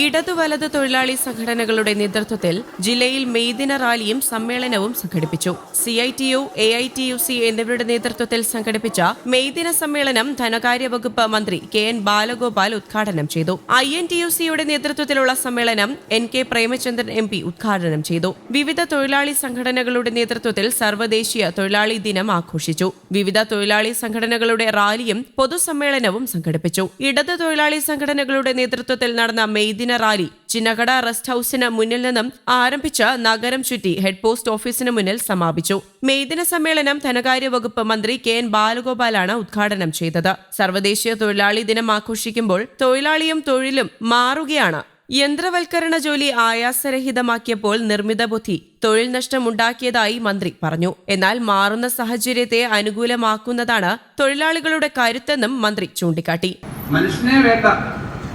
ഇടതു വലത് തൊഴിലാളി സംഘടനകളുടെ നേതൃത്വത്തിൽ ജില്ലയിൽ മെയ്ദിന റാലിയും സമ്മേളനവും സംഘടിപ്പിച്ചു. C I T U A I T U C എന്നിവരുടെ നേതൃത്വത്തിൽ സംഘടിപ്പിച്ച മെയ്ദിന സമ്മേളനം ധനകാര്യ വകുപ്പ് മന്ത്രി കെ എൻ ബാലഗോപാൽ ഉദ്ഘാടനം ചെയ്തു. ഐ എൻ ടി യു സിയുടെ നേതൃത്വത്തിലുള്ള സമ്മേളനം N K Premachandran M P ഉദ്ഘാടനം ചെയ്തു. വിവിധ തൊഴിലാളി സംഘടനകളുടെ നേതൃത്വത്തിൽ സർവദേശീയ തൊഴിലാളി ദിനം ആഘോഷിച്ചു. വിവിധ തൊഴിലാളി സംഘടനകളുടെ റാലിയും പൊതുസമ്മേളനവും സംഘടിപ്പിച്ചു. ഇടത് തൊഴിലാളി സംഘടനകളുടെ നേതൃത്വത്തിൽ നടന്ന മെയ്ദിന റാലി. ചിന്നകട റെസ്റ്റ് ഹൌസിന് മുന്നിൽ നിന്നും ആരംഭിച്ച നഗരം ചുറ്റി ഹെഡ് പോസ്റ്റ് ഓഫീസിന് മുന്നിൽ സമാപിച്ചു. മെയ്ദിന സമ്മേളനം ധനകാര്യ വകുപ്പ് മന്ത്രി കെ എൻ ബാലഗോപാലാണ് ഉദ്ഘാടനം ചെയ്തത്. സർവദേശീയ തൊഴിലാളി ദിനം ആഘോഷിക്കുമ്പോൾ തൊഴിലാളിയും തൊഴിലും മാറുകയാണ്. യന്ത്രവൽക്കരണ ജോലി ആയാസരഹിതമാക്കിയപ്പോൾ നിർമ്മിത ബുദ്ധി തൊഴിൽ നഷ്ടമുണ്ടാക്കിയതായി മന്ത്രി പറഞ്ഞു. എന്നാൽ മാറുന്ന സാഹചര്യത്തെ അനുകൂലമാക്കുന്നതാണ് തൊഴിലാളികളുടെ കരുത്തെന്നും മന്ത്രി ചൂണ്ടിക്കാട്ടി. മനുഷ്യനെ വേണ്ട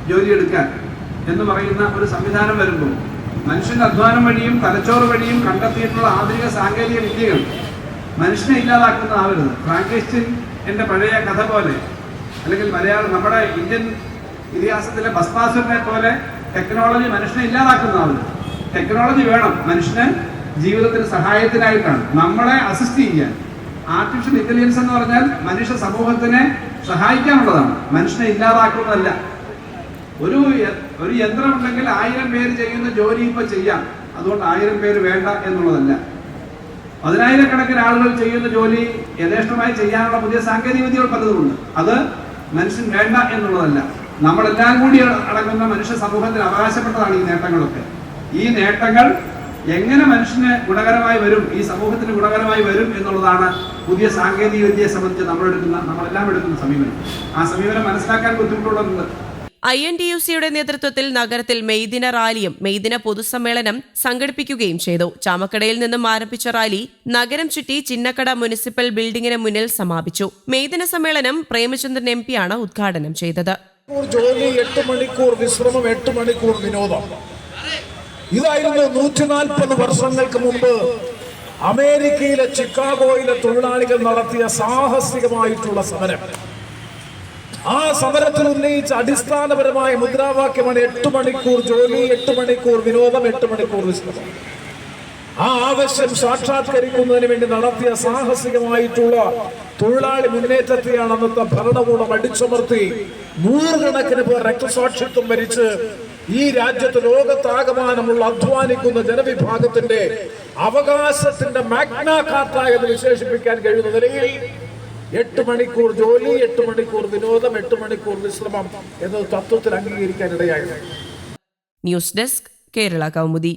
ജോലിയെടുക്കാൻ എന്ന് പറയുന്ന ഒരു സംവിധാനം വരുമ്പോൾ മനുഷ്യന്റെ അധ്വാനം വഴിയും തലച്ചോറ് വഴിയും കണ്ടെത്തിയിട്ടുള്ള ആധുനിക സാങ്കേതിക വിദ്യകൾ മനുഷ്യനെ ഇല്ലാതാക്കുന്നതാവരുത് ഫ്രാങ്കേസ്റ്റിൻ എന്റെ പഴയ കഥ പോലെ അല്ലെങ്കിൽ മലയാളം നമ്മുടെ ഇന്ത്യൻ ഇതിഹാസത്തിലെ ഭസ്മാസുരനെ പോലെ ടെക്നോളജി മനുഷ്യനെ ഇല്ലാതാക്കുന്നതാവരുത് ടെക്നോളജി വേണം മനുഷ്യന് ജീവിതത്തിന് സഹായത്തിനായിട്ടാണ്. നമ്മളെ അസിസ്റ്റ് ചെയ്യാൻ. ആർട്ടിഫിഷ്യൽ ഇന്റലിജൻസ് എന്ന് പറഞ്ഞാൽ മനുഷ്യ സമൂഹത്തിനെ സഹായിക്കാനുള്ളതാണ്. മനുഷ്യനെ ഇല്ലാതാക്കുന്നതല്ല. ഒരു ഒരു യന്ത്രം ഉണ്ടെങ്കിൽ ആയിരം പേര് ചെയ്യുന്ന ജോലി ഇപ്പൊ ചെയ്യാം. അതുകൊണ്ട് ആയിരം പേര് വേണ്ട എന്നുള്ളതല്ല. പതിനായിരക്കണക്കിന് ആളുകൾ ചെയ്യുന്ന ജോലി യഥേഷ്ടമായി ചെയ്യാനുള്ള പുതിയ സാങ്കേതിക വിദ്യകൾ പലതുമുണ്ട്. അത് മനുഷ്യൻ വേണ്ട എന്നുള്ളതല്ല. നമ്മളെല്ലാം കൂടി അടങ്ങുന്ന മനുഷ്യ സമൂഹത്തിന് അവകാശപ്പെട്ടതാണ് ഈ നേട്ടങ്ങളൊക്കെ. ഈ നേട്ടങ്ങൾ എങ്ങനെ മനുഷ്യന് ഗുണകരമായി വരും ഈ സമൂഹത്തിന് ഗുണകരമായി വരും എന്നുള്ളതാണ് പുതിയ സാങ്കേതിക വിദ്യയെ സംബന്ധിച്ച് നമ്മളെടുക്കുന്ന നമ്മളെല്ലാം എടുക്കുന്ന സമീപനം. ആ സമീപനം മനസ്സിലാക്കാൻ ബുദ്ധിമുട്ടുള്ളതുണ്ട്. ഐ എൻ ടി യു സിയുടെ നേതൃത്വത്തിൽ നഗരത്തിൽ മെയ്ദിന റാലിയും മെയ്ദിന പൊതുസമ്മേളനം സംഘടിപ്പിക്കുകയും ചെയ്തു. ചാമക്കടയിൽ നിന്നും ആരംഭിച്ച റാലി നഗരം ചുറ്റി ചിന്നക്കട മുനിസിപ്പൽ ബിൽഡിംഗിന് മുന്നിൽ സമാപിച്ചു. മെയ്ദിന സമ്മേളനം പ്രേമചന്ദ്രൻ എം പിയാണ് ഉദ്ഘാടനം ചെയ്തത്. ജോലി എട്ട് മണിക്കൂർ വിശ്രമം എട്ട് മണിക്കൂർ വിനോദം. ഇതായിരുന്നു നൂറ്റി നാൽപ്പത് വർഷങ്ങൾക്ക് മുമ്പ് അമേരിക്കയിലെ ചിക്കാഗോയിലെ തൊഴിലാളികൾ നടത്തിയ സാഹസികമായിട്ടുള്ള സമരം. ആ സമരത്തിൽ ഉന്നയിച്ച അടിസ്ഥാനപരമായ മുദ്രാവാക്യമാണ് എട്ട് മണിക്കൂർ ജോലി എട്ട് മണിക്കൂർ വിനോദം എട്ട് മണിക്കൂർ വിശ്രമം. ആ ആവശ്യം സാക്ഷാത്കരിക്കുന്നതിന് വേണ്ടി നടത്തിയ സാഹസികമായിട്ടുള്ള തൊഴിലാളി മുന്നേറ്റത്തെയാണ് അന്നത്തെ ഭരണകൂടം അടിച്ചമർത്തി നൂറുകണക്കിന് പേർ രക്തസാക്ഷിത്വം വരിച്ച് ഈ രാജ്യത്ത് ലോകത്താകമാനമുള്ള അധ്വാനിക്കുന്ന ജനവിഭാഗത്തിന്റെ അവകാശത്തിന്റെ മാഗ്നാ എന്ന് വിശേഷിപ്പിക്കാൻ കഴിയുന്ന നിലയിൽ എട്ട് മണിക്കൂർ ജോലി എട്ട് മണിക്കൂർ വിനോദം എട്ട് മണിക്കൂർ വിശ്രമം എന്നത് തത്വത്തിൽ അംഗീകരിക്കാൻ ഇടയായിരുന്നു ന്യൂസ് ഡെസ്ക് കേരള കൗമുദി.